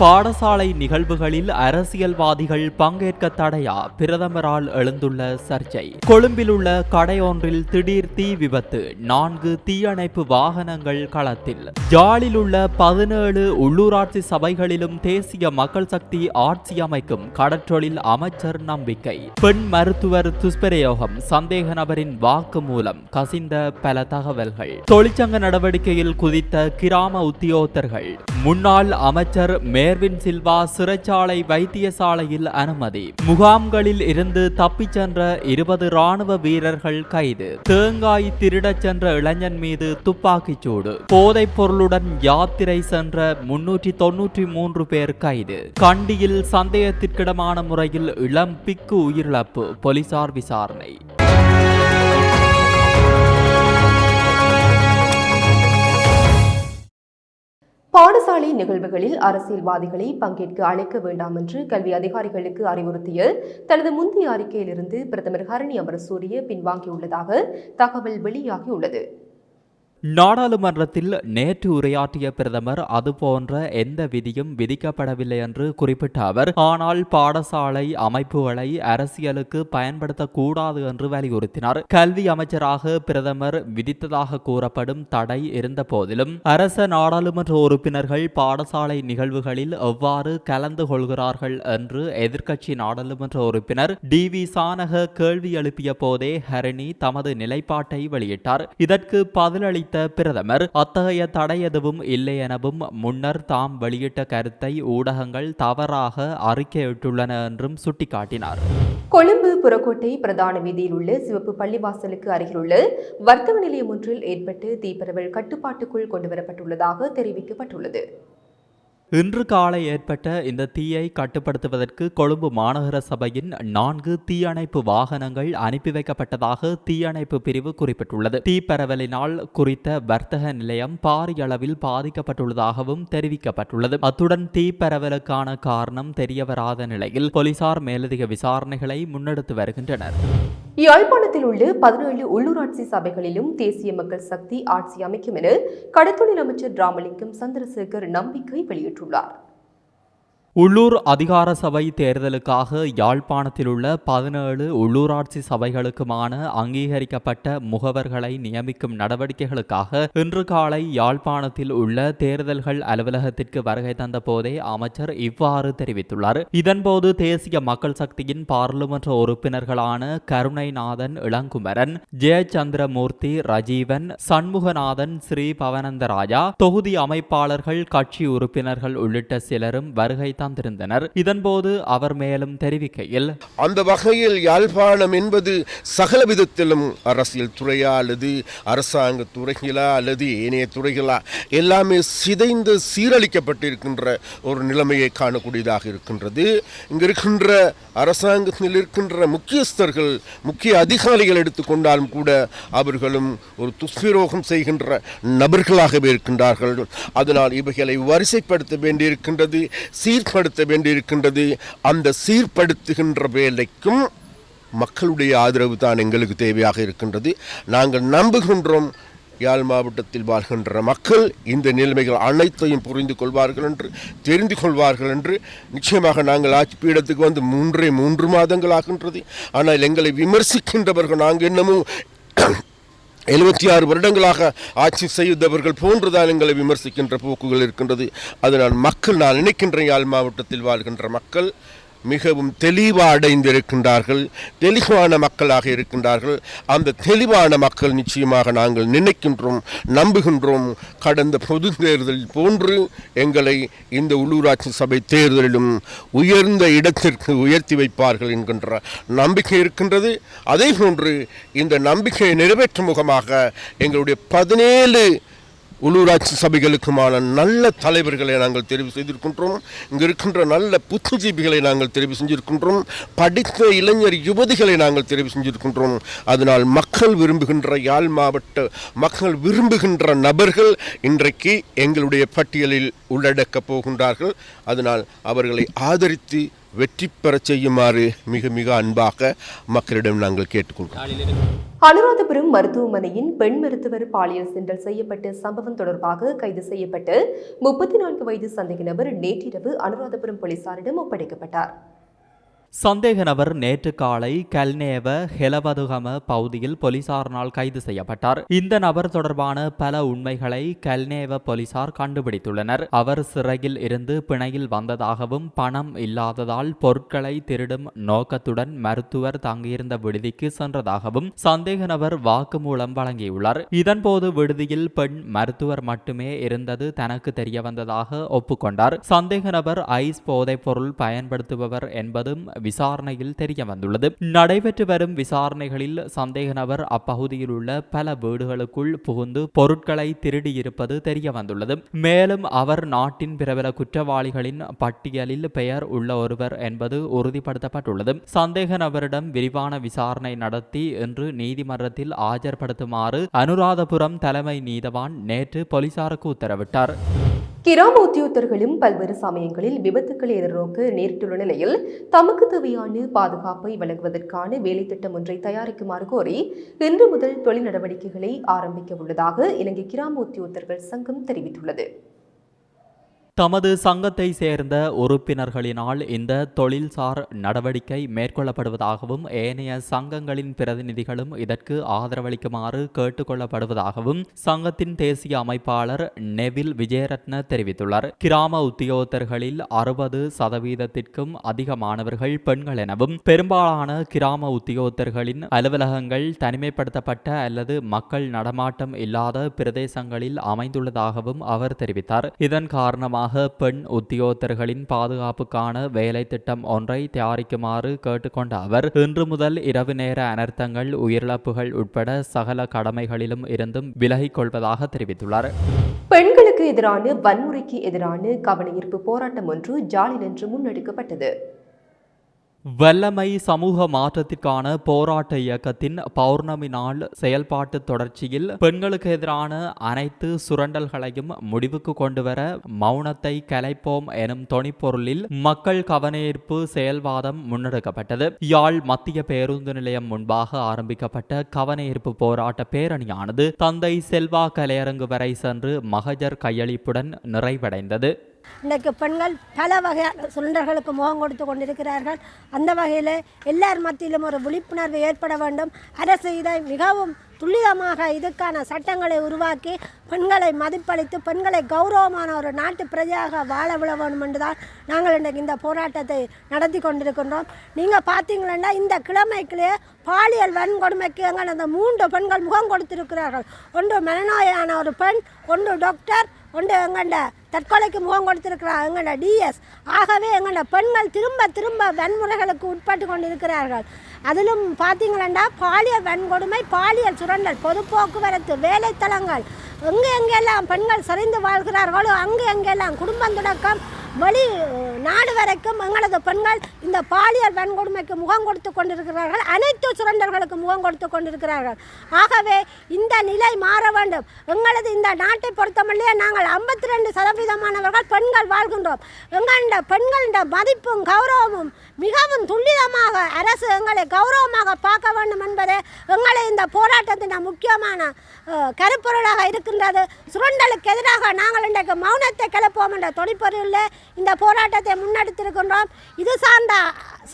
பாடசாலை நிகழ்வுகளில் அரசியல்வாதிகள் பங்கேற்க தடையா? பிரதமரால் எழுந்துள்ள சர்ச்சை. கொழும்பில் உள்ள கடையொன்றில் திடீர் தீ விபத்து. நான்கு தீயணைப்பு வாகனங்கள் களத்தில். ஜாலில் உள்ள பதினேழு உள்ளூராட்சி சபைகளிலும் தேசிய மக்கள் சக்தி ஆட்சி அமைக்கும் கடற்றொழில் அமைச்சர் நம்பிக்கை. பெண் மருத்துவர் துஷ்பிரயோகம் சந்தேக நபரின் வாக்கு மூலம் கசிந்த பல தகவல்கள். தொழிற்சங்க நடவடிக்கையில் குதித்த கிராம உத்தியோகத்தர்கள். முன்னாள் அமைச்சர் மேர்வின் சில்வா சிறைச்சாலை வைத்தியசாலையில் அனுமதி. முகாம்களில் இருந்து தப்பிச் சென்ற இருபது ராணுவ வீரர்கள் கைது. தேங்காய் திருடச் சென்ற இளைஞன் மீது துப்பாக்கிச் சூடு. போதைப் பொருளுடன் யாத்திரை சென்ற முன்னூற்றி தொன்னூற்றி மூன்று பேர் கைது. கண்டியில் சந்தேகத்திற்கிடமான முறையில் இளம் பிக்கு உயிரிழப்பு போலீசார் விசாரணை. பாடசாலை நிகழ்வுகளில் அரசியல்வாதிகளை பங்கேற்க அழைக்க வேண்டாம் என்று கல்வி அதிகாரிகளுக்கு அறிவுறுத்திய தனது முந்தைய அறிக்கையிலிருந்து பிரதமர் ஹரணி அமரசூரிய பின்வாங்கியுள்ளதாக தகவல் வெளியாகியுள்ளது. நாடாளுமன்றத்தில் நேற்று உரையாற்றிய பிரதமர் அதுபோன்ற எந்த விதியும் விதிக்கப்படவில்லை என்று குறிப்பிட்ட அவர் ஆனால் பாடசாலை அமைப்புகளை அரசியலுக்கு பயன்படுத்தக்கூடாது என்று வலியுறுத்தினார். கல்வி அமைச்சராக பிரதமர் விதித்ததாக கூறப்படும் தடை இருந்த போதிலும் அரச நாடாளுமன்ற உறுப்பினர்கள் பாடசாலை நிகழ்வுகளில் எவ்வாறு கலந்து கொள்கிறார்கள் என்று எதிர்க்கட்சி நாடாளுமன்ற உறுப்பினர் டி. வி. சானக கேள்வி எழுப்பிய போதே ஹரணி தமது நிலைப்பாட்டை வெளியிட்டார். இதற்கு பதிலளித்த பிரதமர் அத்தகைய தடை எதுவும் இல்லை எனவும் முன்னர் தாம் வெளியிட்ட கருத்தை ஊடகங்கள் தவறாக அறிக்கையிட்டுள்ளன என்றும் சுட்டிக்காட்டினார். கொழும்பு புறக்கோட்டை பிரதான வீதியில் உள்ள சிவப்பு பள்ளிவாசலுக்கு அருகிலுள்ள வர்த்தக நிலையம் ஒன்றில் ஏற்பட்டு தீப்பரவல் கட்டுப்பாட்டுக்குள் கொண்டுவரப்பட்டுள்ளதாக தெரிவிக்கப்பட்டுள்ளது. இன்று காலை ஏற்பட்ட இந்த தீயை கட்டுப்படுத்துவதற்கு கொழும்பு மாநகர சபையின் நான்கு தீயணைப்பு வாகனங்கள் அனுப்பி வைக்கப்பட்டதாக தீயணைப்பு பிரிவு குறிப்பிட்டுள்ளது. தீப்பரவலினால் குறித்த வர்த்தக நிலையம் பாரிய அளவில் பாதிக்கப்பட்டுள்ளதாகவும் தெரிவிக்கப்பட்டுள்ளது. அத்துடன் தீப்பரவலுக்கான காரணம் தெரியவராத நிலையில் போலீசார் மேலதிக விசாரணைகளை முன்னெடுத்து வருகின்றனர். யாழ்ப்பாணத்தில் உள்ள பதினேழு உள்ளூராட்சி சபைகளிலும் தேசிய மக்கள் சக்தி ஆட்சி அமைக்கும் என கடத்தொழில் அமைச்சர் ராமலிங்கம் சந்திரசேகர் நம்பிக்கை வெளியிட்டுள்ளார். உள்ளூர் அதிகார சபை தேர்தலுக்காக யாழ்ப்பாணத்தில் உள்ள பதினேழு உள்ளூராட்சி சபைகளுக்குமான அங்கீகரிக்கப்பட்ட முகவர்களை நியமிக்கும் நடவடிக்கைகளுக்காக இன்று காலை யாழ்ப்பாணத்தில் உள்ள தேர்தல்கள் அலுவலகத்திற்கு வருகை தந்த போதே அமைச்சர் இவ்வாறு தெரிவித்துள்ளார். இதன்போது தேசிய மக்கள் சக்தியின் பாராளுமன்ற உறுப்பினர்களான கருணைநாதன் இளங்குமரன் ஜெயச்சந்திரமூர்த்தி ரஜீவன் சண்முகநாதன் ஸ்ரீ பவனந்தராஜா தொகுதி அமைப்பாளர்கள் கட்சி உறுப்பினர்கள் உள்ளிட்ட சிலரும் வருகை தந்திருந்தனர் இதன்போது அவர் மேலும் தெரிவிக்கையில் அந்த வகையில் யாழ்ப்பாணம் என்பது சகல விதத்திலும் அரசியல் துறையா அல்லது அரசாங்க துறைகளா அல்லது ஏனைய துறைகளா எல்லாமே சிதைந்து சீரழிக்கப்பட்டிருக்கின்ற ஒரு நிலைமையை காணக்கூடியதாக இருக்கின்றது. இங்கிருக்கின்ற அரசாங்கத்தில் இருக்கின்ற முக்கியஸ்தர்கள் முக்கிய அதிகாரிகள் எடுத்துக்கொண்டாலும் கூட அவர்களும் ஒரு துஷ்பிரோகம் செய்கின்ற நபர்களாகவே இருக்கின்றார்கள். அதனால் இவைகளை வரிசைப்படுத்த வேண்டியிருக்கின்றது. சீர்படுத்த வேண்டியிருக்கின்றது அந்த சீர்படுத்துகின்ற வேலைக்கும் மக்களுடைய ஆதரவு தான் எங்களுக்கு தேவையாக இருக்கின்றது. நாங்கள் நம்புகின்றோம் யாழ் மாவட்டத்தில் வாழ்கின்ற மக்கள் இந்த நிலைமைகள் அனைத்தையும் புரிந்து கொள்வார்கள் என்று தெரிந்து கொள்வார்கள் என்று நிச்சயமாக நாங்கள் ஆட்சி பீடத்துக்கு வந்து மூன்றே மூன்று மாதங்கள் ஆகின்றது. ஆனால் எங்களை விமர்சிக்கின்றவர்கள் நாங்கள் என்னமோ எழுபத்தி ஆறு வருடங்களாக ஆட்சி செய்தவர்கள் போன்றுதான் எங்களை விமர்சிக்கின்ற போக்குகள் இருக்கின்றது. அதனால் மக்கள் நான் நினைக்கின்ற யாழ் மாவட்டத்தில் வாழ்கின்ற மக்கள் மிகவும் தெளிவா அடைந்திருக்கின்றார்கள் தெளிவான மக்களாக இருக்கின்றார்கள். அந்த தெளிவான மக்கள் நிச்சயமாக நாங்கள் நினைக்கின்றோம் நம்புகின்றோம். கடந்த பொது தேர்தல் போன்று எங்களை இந்த உள்ளூராட்சி சபை தேர்தலிலும் உயர்ந்த இடத்திற்கு உயர்த்தி வைப்பார்கள் என்கின்ற நம்பிக்கை இருக்கின்றது. அதே போன்று இந்த நம்பிக்கையை நிறைவேற்றும் முகமாக எங்களுடைய பதினேழு உள்ளூராட்சி சபைகளுக்குமான நல்ல தலைவர்களை நாங்கள் தெரிவு செய்திருக்கின்றோம். இங்கே இருக்கின்ற நல்ல புத்திஜீவிகளை நாங்கள் தெரிவு செஞ்சிருக்கின்றோம். படித்த இளைஞர் யுவதிகளை நாங்கள் தெரிவு செஞ்சிருக்கின்றோம். அதனால் மக்கள் விரும்புகின்ற யாழ் மாவட்ட மக்கள் விரும்புகின்ற நபர்கள் இன்றைக்கு எங்களுடைய பட்டியலில் உள்ளடக்கப் போகின்றார்கள். அதனால் அவர்களை ஆதரித்து வெற்றி பெறச் செய்யுமாறு மிக மிக அன்பாக மக்களிடம் நாங்கள் கேட்டுக்கொள்கிறோம். அனுராதபுரம் மருத்துவமனையின் பெண் மருத்துவர் பாலியல் சென்றல் செய்யப்பட்ட சம்பவம் தொடர்பாக கைது செய்யப்பட்டு முப்பத்தி நான்கு வயது சந்தேக நபர் நேற்றிரவு அனுராதபுரம் போலீசாரிடம் ஒப்படைக்கப்பட்டார். சந்தேக நபர் நேற்று காலை கல்நேவ ஹெலவதுகம பகுதியில் போலீசாரினால் கைது செய்யப்பட்டார். இந்த நபர் தொடர்பான பல உண்மைகளை கல்நேவ போலீசார் கண்டுபிடித்துள்ளனர். அவர் சிறையில் இருந்து பிணையில் வந்ததாகவும் பணம் இல்லாததால் பொருட்களை திருடும் நோக்கத்துடன் மருத்துவர் தங்கியிருந்த விடுதிக்கு சென்றதாகவும் சந்தேக நபர் வாக்குமூலம் வழங்கியுள்ளார். இதன்போது விடுதியில் பெண் மருத்துவர் மட்டுமே இருந்தது தனக்கு தெரிய வந்ததாக ஒப்புக்கொண்டார். சந்தேக நபர் ஐஸ் போதைப் பொருள் பயன்படுத்துபவர் என்பதும் விசாரணையில் தெரிய வந்துள்ளது. நடைபெற்று வரும் விசாரணைகளில் சந்தேக நபர் அப்பகுதியில் உள்ள பல வீடுகளுக்குள் புகுந்து பொருட்களை திருடியிருப்பது தெரிய வந்துள்ளது. மேலும் அவர் நாட்டின் பிரபல குற்றவாளிகளின் பட்டியலில் பெயர் உள்ள ஒருவர் என்பது உறுதிப்படுத்தப்பட்டுள்ளது. சந்தேக நபரிடம் விரிவான விசாரணை நடத்தி இன்று நீதிமன்றத்தில் ஆஜர்படுத்துமாறு அனுராதபுரம் தலைமை நீதவான் நேற்று போலீசாருக்கு உத்தரவிட்டார். கிராம உத்தியோகத்தர்களும் பல்வேறு சமயங்களில் விபத்துக்களை எதிர்நோக்க நேரிட்டுள்ள நிலையில் தமக்கு தேவையான பாதுகாப்பை வழங்குவதற்கான வேலை திட்டம் ஒன்றை தயாரிக்குமாறு கோரி இன்று முதல் தொழில் நடவடிக்கைகளை ஆரம்பிக்க உள்ளதாக இலங்கை கிராம உத்தியோகத்தர்கள் சங்கம் தெரிவித்துள்ளது. தமது சங்கத்தை சேர்ந்த உறுப்பினர்களினால் இந்த தொழில்சார் நடவடிக்கை மேற்கொள்ளப்படுவதாகவும் ஏனைய சங்கங்களின் பிரதிநிதிகளும் இதற்கு ஆதரவளிக்குமாறு கேட்டுக்கொள்ளப்படுவதாகவும் சங்கத்தின் தேசிய அமைப்பாளர் நெவில் விஜயரத்ன தெரிவித்துள்ளார். கிராம உத்தியோகத்தர்களில் அறுபது சதவீதத்திற்கும் அதிகமானவர்கள் பெண்கள் எனவும் பெரும்பாலான கிராம உத்தியோகத்தர்களின் அலுவலகங்கள் தனிமைப்படுத்தப்பட்ட அல்லது மக்கள் நடமாட்டம் இல்லாத பிரதேசங்களில் அமைந்துள்ளதாகவும் அவர் தெரிவித்தார். இதன் காரணமாக பெண் உத்தியோகத்தர்களின் பாதுகாப்புக்கான வேலை திட்டம் ஒன்றை தயாரிக்குமாறு கேட்டுக்கொண்ட அவர் இன்று முதல் இரவு நேர அனர்த்தங்கள் உயிரிழப்புகள் உட்பட சகல கடமைகளிலும் இருந்தும் விலகிக் கொள்வதாக தெரிவித்துள்ளார். பெண்களுக்கு எதிரான வன்முறைக்கு எதிரான கவனஈர்ப்பு போராட்டம் ஒன்று ஜாலினன்று முன்னெடுக்கப்பட்டது. வல்லமை சமூக மாற்றத்திற்கான போராட்ட இயக்கத்தின் பௌர்ணமி நாள் செயல்பாட்டு தொடர்ச்சியில் பெண்களுக்கு எதிரான அனைத்து சுரண்டல்களையும் முடிவுக்கு கொண்டுவர மௌனத்தை கலைப்போம் எனும் தொனிப்பொருளில் மக்கள் கவனஈர்ப்பு செயல்வாதம் முன்னெடுக்கப்பட்டது. யாழ் மத்திய பேருந்து நிலையம் முன்பாக ஆரம்பிக்கப்பட்ட கவனஈர்ப்பு போராட்ட பேரணியானது தந்தை செல்வா கலையரங்கு வரை சென்று மகஜர் கையளிப்புடன் நிறைவடைந்தது. இன்றைக்கு பெண்கள் பல வகையான சுரண்டர்களுக்கு முகம் கொடுத்து கொண்டிருக்கிறார்கள். அந்த வகையில் எல்லார் மத்தியிலும் ஒரு விழிப்புணர்வு ஏற்பட வேண்டும். அரசு இதை மிகவும் துல்லியமாக இதுக்கான சட்டங்களை உருவாக்கி பெண்களை மதிப்பளித்து பெண்களை கௌரவமான ஒரு நாட்டு பிரஜையாக வாழ விட வேண்டும் என்றுதான் நாங்கள் இன்றைக்கு இந்த போராட்டத்தை நடத்தி கொண்டிருக்கின்றோம். நீங்கள் பார்த்தீங்களா இந்த கிழமைக்குள்ளே பாலியல் வன்கொடுமைக்கு எங்கள் அந்த மூன்று பெண்கள் முகம் கொடுத்திருக்கிறார்கள். ஒன்று மனநோயான ஒரு பெண் ஒன்று டாக்டர் ஒன்று எங்கண்ட தற்கொலைக்கு முகம் கொடுத்திருக்கிறார் எங்கண்ட டிஎஸ் ஆகவே எங்கண்ட பெண்கள் திரும்ப திரும்ப வன்முறைகளுக்கு உட்பட்டு கொண்டிருக்கிறார்கள். அதிலும் பார்த்தீங்களா பாலியல் வன்கொடுமை பாலியல் சுரண்டல் பொது போக்குவரத்து வேலைத்தலங்கள் எங்கே எங்கெல்லாம் பெண்கள் சரிந்து வாழ்கிறார்களோ அங்கே எங்கெல்லாம் குடும்பம் தொடக்கம் வெளி நாடு வரைக்கும் எங்களது பெண்கள் இந்த பாலியல் வன்கொடுமைக்கு முகம் கொடுத்து கொண்டிருக்கிறார்கள். அனைத்து சுரண்டர்களுக்கு முகம் கொடுத்து கொண்டிருக்கிறார்கள். ஆகவே இந்த நிலை மாற வேண்டும். எங்களது இந்த நாட்டை பொறுத்தமல்லையே நாங்கள் ஐம்பத்தி ரெண்டு சதவீதமானவர்கள் பெண்கள் வாழ்கின்றோம். எங்கள பெண்களின் மதிப்பும் கௌரவமும் மிகவும் துல்லிதமாக அரசு எங்களை கௌரவமாக பார்க்க வேண்டும் என்பதே எங்களை இந்த போராட்டத்தின் முக்கியமான கருப்பொருளாக இருக்கின்றது. சுரண்டலுக்கு எதிராக நாங்கள் இன்றைக்கு மௌனத்தை கிளப்போம் என்ற தொனிப்பொருளில் இந்த போராட்டத்தை முன்னெடுத்திருக்கின்றோம். இது சார்ந்த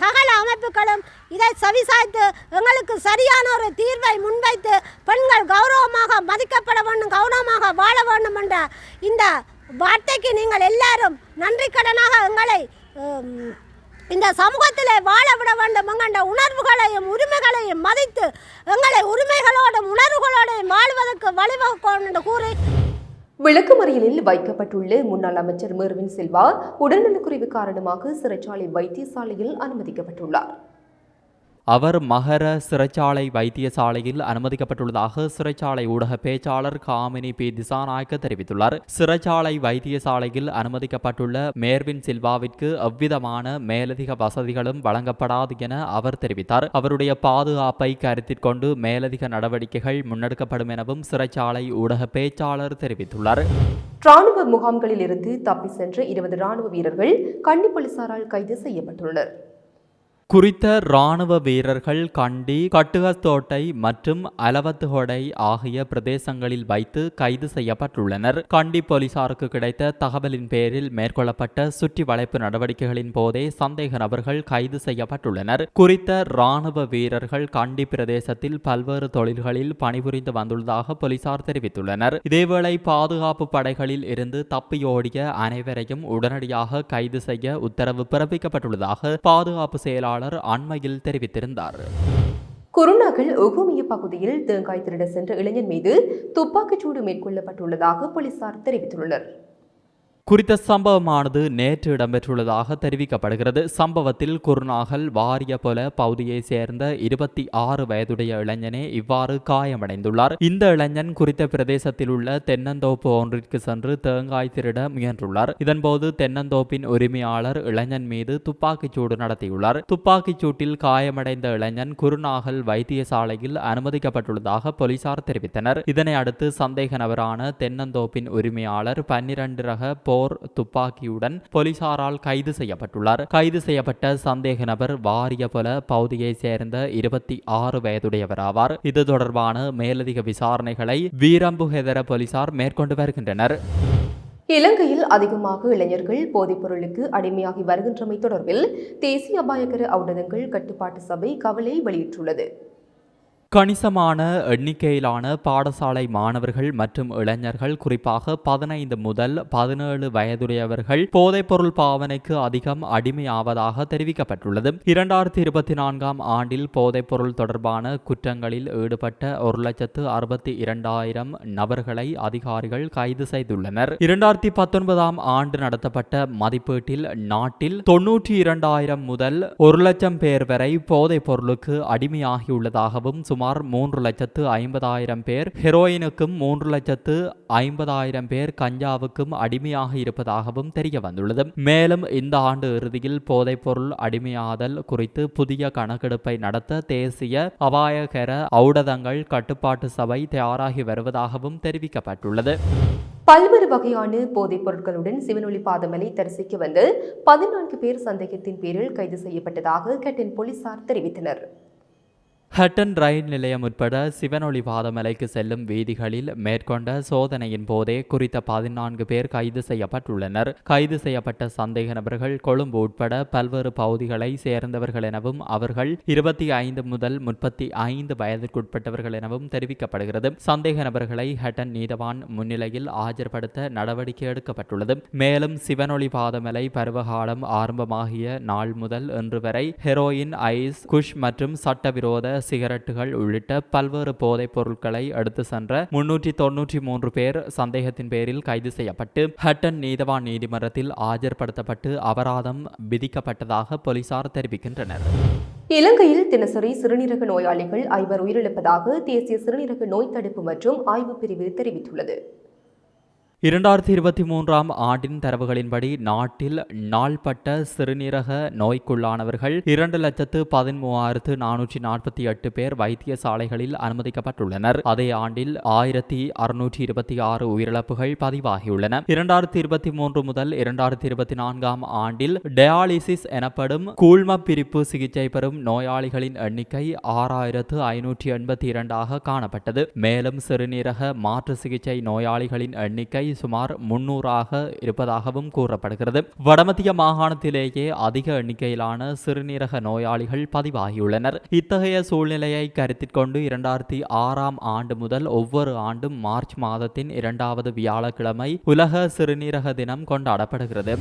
சகல அமைப்புகளும் இதை சவிசாய்த்து எங்களுக்கு சரியான ஒரு தீர்வை முன்வைத்து பெண்கள் கௌரவமாக மதிக்கப்பட வேண்டும் கௌரவமாக வாழ வேண்டும் என்ற இந்த வார்த்தைக்கு நீங்கள் எல்லாரும் நன்றி கடனாக எங்களை இந்த சமூகத்தில் வாழ விட வேண்டும் என்கின்ற உணர்வுகளையும் உரிமைகளையும் மதித்து எங்களை உரிமைகளோடும் உணர்வுகளோடையும் வாழ்வதற்கு வழிவகுக்கணும் என்று கூறி விளக்குமறியலில் வைக்கப்பட்டுள்ள முன்னாள் அமைச்சர் மேர்வின் சில்வா உடல்நலக்குறைவு காரணமாக சிறைச்சாலை வைத்தியசாலையில் அனுமதிக்கப்பட்டுள்ளார். அவர் மகர சிறைச்சாலை வைத்தியசாலையில் அனுமதிக்கப்பட்டுள்ளதாக சிறைச்சாலை ஊடக பேச்சாளர் காமினி பி. திசாநாயக்க தெரிவித்துள்ளார். சிறைச்சாலை வைத்தியசாலையில் அனுமதிக்கப்பட்டுள்ள மேர்வின் சில்வாவிற்கு எவ்விதமான மேலதிக வசதிகளும் வழங்கப்படாது என அவர் தெரிவித்தார். அவருடைய பாதுகாப்பை கருத்தில் கொண்டு மேலதிக நடவடிக்கைகள் முன்னெடுக்கப்படும் எனவும் சிறைச்சாலை ஊடக பேச்சாளர் தெரிவித்துள்ளார். ராணுவ முகாம்களில் இருந்து தப்பி சென்ற இருபது ராணுவ வீரர்கள் கண்டி போலீசாரால் கைது செய்யப்பட்டுள்ளனர். குறித்த இராணுவ வீரர்கள் கண்டி கட்டுகத்தோட்டை மற்றும் அலவத்துகொடை ஆகிய பிரதேசங்களில் வைத்து கைது செய்யப்பட்டுள்ளனர். கண்டி போலீசாருக்கு கிடைத்த தகவலின் பேரில் மேற்கொள்ளப்பட்ட சுற்றி வளைப்பு நடவடிக்கைகளின் போதே சந்தேக நபர்கள் கைது செய்யப்பட்டுள்ளனர். குறித்த இராணுவ வீரர்கள் கண்டி பிரதேசத்தில் பல்வேறு தொழில்களில் பணிபுரிந்து வந்துள்ளதாக போலீசார் தெரிவித்துள்ளனர். இதேவேளை பாதுகாப்பு படைகளில் இருந்து தப்பியோடிய அனைவரையும் உடனடியாக கைது செய்ய உத்தரவு பிறப்பிக்கப்பட்டுள்ளதாக பாதுகாப்பு செயலாளர் அண்மையில் தெரிவித்திருந்தார். குருநாகல் ஒகுமிய பகுதியில் தேங்காய் திருட சென்ற இளைஞன் மீது துப்பாக்கிச்சூடு மேற்கொள்ளப்பட்டுள்ளதாக போலீசார் தெரிவித்துள்ளனர். குறித்த சம்பவமானது நேற்று இடம்பெற்றுள்ளதாக தெரிவிக்கப்படுகிறது. சம்பவத்தில் குருநாகல் வாரியபொல பகுதியை சேர்ந்த இருபத்தி ஆறு வயதுடைய இளைஞனே இவ்வாறு காயமடைந்துள்ளார். இந்த இளைஞன் குறித்த பிரதேசத்தில் உள்ள தென்னந்தோப்பு ஒன்றிற்கு சென்று தேங்காய் திருட முயன்றுள்ளார். இதன்போது தென்னந்தோப்பின் உரிமையாளர் இளைஞன் மீது துப்பாக்கிச் சூடு நடத்தியுள்ளார். துப்பாக்கிச் சூட்டில் காயமடைந்த இளைஞன் குருநாகல் வைத்தியசாலையில் அனுமதிக்கப்பட்டுள்ளதாக போலீசார் தெரிவித்தனர். இதனை அடுத்து சந்தேக நபரான தென்னந்தோப்பின் உரிமையாளர் பன்னிரண்டு ரக போர் துப்பாக்கியுடன் போலீசாரால் கைது செய்யப்பட்டுள்ளார். கைது செய்யப்பட்ட சந்தேக நபர் வாரியபொல பகுதியைச் சேர்ந்த இருபத்தி ஆறு வயதுடையவர் ஆவார் இது தொடர்பான மேலதிக விசாரணைகளை வீரம்புகெதர போலீசார் மேற்கொண்டு வருகின்றனர். இலங்கையில் அதிகமாக இளைஞர்கள் போதைப் பொருளுக்கு அடிமையாகி வருகின்றமை தொடர்பில் தேசிய அபாயகர அவுடதங்கள் கட்டுப்பாட்டு சபை கவலை வெளியிட்டுள்ளது. கணிசமான எண்ணிக்கையிலான பாடசாலை மாணவர்கள் மற்றும் இளைஞர்கள் குறிப்பாக பதினைந்து முதல் பதினேழு வயதுடையவர்கள் போதைப்பொருள் பாவனைக்கு அதிகம் அடிமையாவதாக தெரிவிக்கப்பட்டுள்ளது. இரண்டாயிரத்தி இருபத்தி நான்காம் ஆண்டில் போதைப்பொருள் தொடர்பான குற்றங்களில் ஈடுபட்ட ஒரு லட்சத்து அறுபத்தி இரண்டாயிரம் நபர்களை அதிகாரிகள் கைது செய்துள்ளனர். இரண்டாயிரத்தி பத்தொன்பதாம் ஆண்டு நடத்தப்பட்ட மதிப்பீட்டில் நாட்டில் தொன்னூற்றி இரண்டாயிரம் முதல் ஒரு லட்சம் பேர் வரை போதைப் பொருளுக்கு அடிமையாகியுள்ளதாகவும் சுமார் மூன்று லட்சத்து ஐம்பதாயிரம் பேர் ஹெரோயினுக்கும் மூன்று லட்சத்து ஐம்பதாயிரம் பேர் கஞ்சாவுக்கும் அடிமையாக இருப்பதாகவும் தெரிய வந்துள்ளது. மேலும் இந்த ஆண்டு இறுதியில் போதைப்பொருள் அடிமையாதல் குறித்து புதிய கணக்கெடுப்பை நடத்த தேசிய அபாயகர ஔடதங்கள் கட்டுப்பாட்டு சபை தயாராகி வருவதாகவும் தெரிவிக்கப்பட்டுள்ளது. பல்வேறு வகையான போதைப் பொருட்களுடன் சிவனொளி பாதமலை தரிசிக்க வந்து பதினான்கு பேர் சந்தேகத்தின் பேரில் கைது செய்யப்பட்டதாக கெட்டன் போலீசார் தெரிவித்தனர். ஹட்டன் ரயில் நிலையம் உட்பட சிவனொளி பாதமலைக்கு செல்லும் வீதிகளில் மேற்கொண்ட சோதனையின் போதே குறித்த பதினான்கு பேர் கைது செய்யப்பட்டுள்ளனர். கைது செய்யப்பட்ட சந்தேக நபர்கள் கொழும்பு உட்பட பல்வேறு பகுதிகளை சேர்ந்தவர்கள் எனவும் அவர்கள் இருபத்தி ஐந்து முதல் முப்பத்தி ஐந்து வயதிற்குட்பட்டவர்கள் எனவும் தெரிவிக்கப்படுகிறது. சந்தேக நபர்களை ஹட்டன் நீதவான் முன்னிலையில் ஆஜர்படுத்த நடவடிக்கை எடுக்கப்பட்டுள்ளது. மேலும் சிவனொளி பாதமலை பருவகாலம் ஆரம்பமாகிய நாள் முதல் இன்று வரை ஹெரோயின் ஐஸ் குஷ் மற்றும் சட்டவிரோத சிகரெட்டுகள் உள்ளிட்ட பல்வேறு போதைப் பொருட்களை எடுத்து சென்ற முன்னூற்றி தொன்னூற்றி மூன்று பேர் சந்தேகத்தின் பேரில் கைது செய்யப்பட்டு ஹட்டன் நீதவான் நீதிமன்றத்தில் ஆஜர்படுத்தப்பட்டு அபராதம் விதிக்கப்பட்டதாக போலீசார் தெரிவிக்கின்றனர். இலங்கையில் தினசரி சிறுநீரக நோயாளிகள் ஐவர் உயிரிழப்பதாக தேசிய சிறுநீரக நோய் தடுப்பு மற்றும் ஆய்வு பிரிவு தெரிவித்துள்ளது. இரண்டாயிரத்தி இருபத்தி மூன்றாம் ஆண்டின் தரவுகளின்படி நாட்டில் நாள்பட்ட சிறுநீரக நோய்க்குள்ளானவர்கள் இரண்டு லட்சத்து பதிமூவாயிரத்து நானூற்றி நாற்பத்தி எட்டு பேர் வைத்தியசாலைகளில் அனுமதிக்கப்பட்டுள்ளனர். அதே ஆண்டில் ஆயிரத்தி அறுநூற்றி இருபத்தி ஆறு உயிரிழப்புகள் பதிவாகியுள்ளன. இரண்டாயிரத்தி இருபத்தி மூன்று முதல் இரண்டாயிரத்தி இருபத்தி நான்காம் ஆண்டில் டயாலிசிஸ் எனப்படும் கூழ்ம பிரிப்பு சிகிச்சை பெறும் நோயாளிகளின் எண்ணிக்கை ஆறாயிரத்து ஐநூற்றி எண்பத்தி இரண்டாக காணப்பட்டது. மேலும் சிறுநீரக மாற்று சிகிச்சை நோயாளிகளின் எண்ணிக்கை சுமார் முன்னூறாக இருப்பதாகவும் கூறப்படுகிறது. வடமத்திய மாகாணத்திலேயே அதிக எண்ணிக்கையிலான சிறுநீரக நோயாளிகள் பதிவாகியுள்ளனர். இத்தகைய சூழ்நிலையை கருத்தில் கொண்டு இரண்டாயிரத்தி ஆறாம் ஆண்டு முதல் ஒவ்வொரு ஆண்டும் மார்ச் மாதத்தின் இரண்டாவது வியாழக்கிழமை உலக சிறுநீரக தினம் கொண்டாடப்படுகிறது.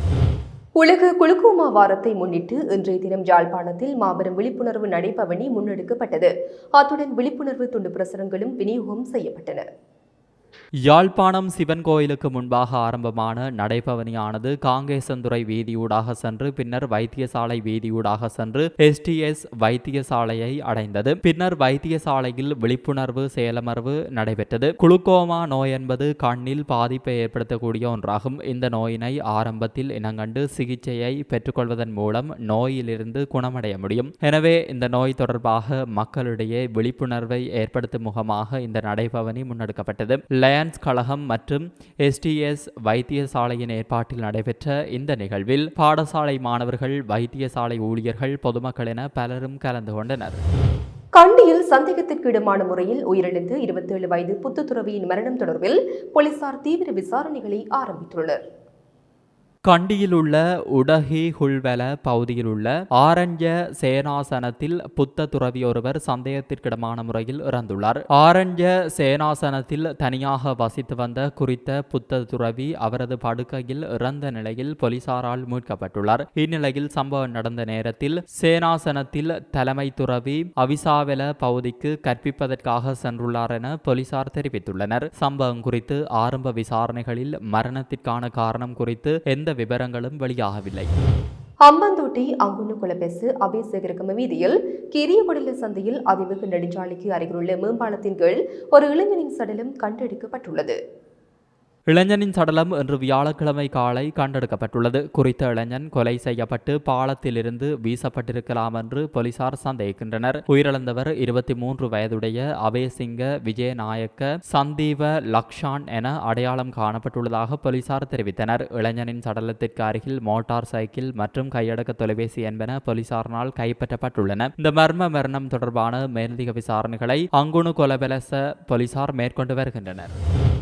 உலக குளுக்கோமா வாரத்தை முன்னிட்டு இன்றைய தினம் யாழ்ப்பாணத்தில் மாபெரும் விழிப்புணர்வு நடைபவனி முன்னெடுக்கப்பட்டது. அத்துடன் விழிப்புணர்வு துண்டு பிரசுரங்களும் விநியோகம் செய்யப்பட்டன. யாழ்ப்பாணம் சிவன் கோயிலுக்கு முன்பாக ஆரம்பமான நடைபவனியானது காங்கேசந்துறை வீதியூடாக சென்று பின்னர் வைத்தியசாலை வீதியூடாக சென்று எஸ்டிஎஸ் வைத்தியசாலையை அடைந்தது. பின்னர் வைத்தியசாலையில் விழிப்புணர்வு செயலமர்வு நடைபெற்றது. குளுக்கோமா நோய் என்பது கண்ணில் பாதிப்பை ஏற்படுத்தக்கூடிய ஒன்றாகும். இந்த நோயினை ஆரம்பத்தில் இனங்கண்டு சிகிச்சையை பெற்றுக்கொள்வதன் மூலம் நோயிலிருந்து குணமடைய முடியும். எனவே இந்த நோய் தொடர்பாக மக்களிடையே விழிப்புணர்வை ஏற்படுத்தும் முகமாக இந்த நடைபவனி முன்னெடுக்கப்பட்டது. லயன்ஸ் கழகம் மற்றும் எஸ்டிஎஸ் வைத்தியசாலையின் ஏற்பாட்டில் நடைபெற்ற இந்த நிகழ்வில் பாடசாலை மாணவர்கள் வைத்தியசாலை ஊழியர்கள் பொதுமக்கள் என பலரும் கலந்து கொண்டனர். கண்டியில் சந்தேகத்திற்கிடமான முறையில் உயிரிழந்து இருபத்தேழு வயது புத்துத்துறவியின் மரணம் தொடர்பில் போலீசார் தீவிர விசாரணைகளை ஆரம்பித்துள்ளனர். கண்டியில் உள்ள உடகி ஹுல்வெல பகுதியில் உள்ள ஆரண்ய சேனாசனத்தில் புத்த துறவி ஒருவர் சந்தேகத்திற்கிடமான முறையில் இறந்துள்ளார். ஆரண்ய சேனாசனத்தில் தனியாக வசித்து வந்த குறித்த புத்த துறவி அவரது படுக்கையில் இறந்த நிலையில் போலீசாரால் மீட்கப்பட்டுள்ளார். இந்நிலையில் சம்பவம் நடந்த நேரத்தில் சேனாசனத்தில் தலைமை துறவி அவிசாவெல பகுதிக்கு கற்பிப்பதற்காக சென்றுள்ளார் என போலீசார் தெரிவித்துள்ளனர். சம்பவம் குறித்து ஆரம்ப விசாரணைகளில் மரணத்திற்கான காரணம் குறித்து எந்த விவரங்களும் வெளியாகவில்லை. அம்பந்தோட்டை அங்குன்னு குலபெசு அபேசேகரகம வீதியில் கிரியவடல சந்தையில் அதிமுக நெடுஞ்சாலைக்கு அருகிலுள்ள மேம்பாலத்தின் கீழ் ஒரு இளைஞனின் சடலம் கண்டெடுக்கப்பட்டுள்ளது. இளைஞனின் சடலம் இன்று வியாழக்கிழமை காலை கண்டெடுக்கப்பட்டுள்ளது. குறித்த இளைஞன் கொலை செய்யப்பட்டு பாலத்திலிருந்து வீசப்பட்டிருக்கலாம் என்று போலீசார் சந்தேகிக்கின்றனர். உயிரிழந்தவர் இருபத்தி மூன்று வயதுடைய அபேசிங்க விஜயநாயக்க சந்தீவ லக்ஷான் என அடையாளம் காணப்பட்டுள்ளதாக போலீசார் தெரிவித்தனர். இளைஞனின் சடலத்திற்கு அருகில் மோட்டார் சைக்கிள் மற்றும் கையடக்க தொலைபேசி என்பன போலீசாரினால் கைப்பற்றப்பட்டுள்ளன. இந்த மர்ம மரணம் தொடர்பான மேலதிக விசாரணைகளை அங்குணு கொலபெலச போலீசார் மேற்கொண்டு வருகின்றனர்.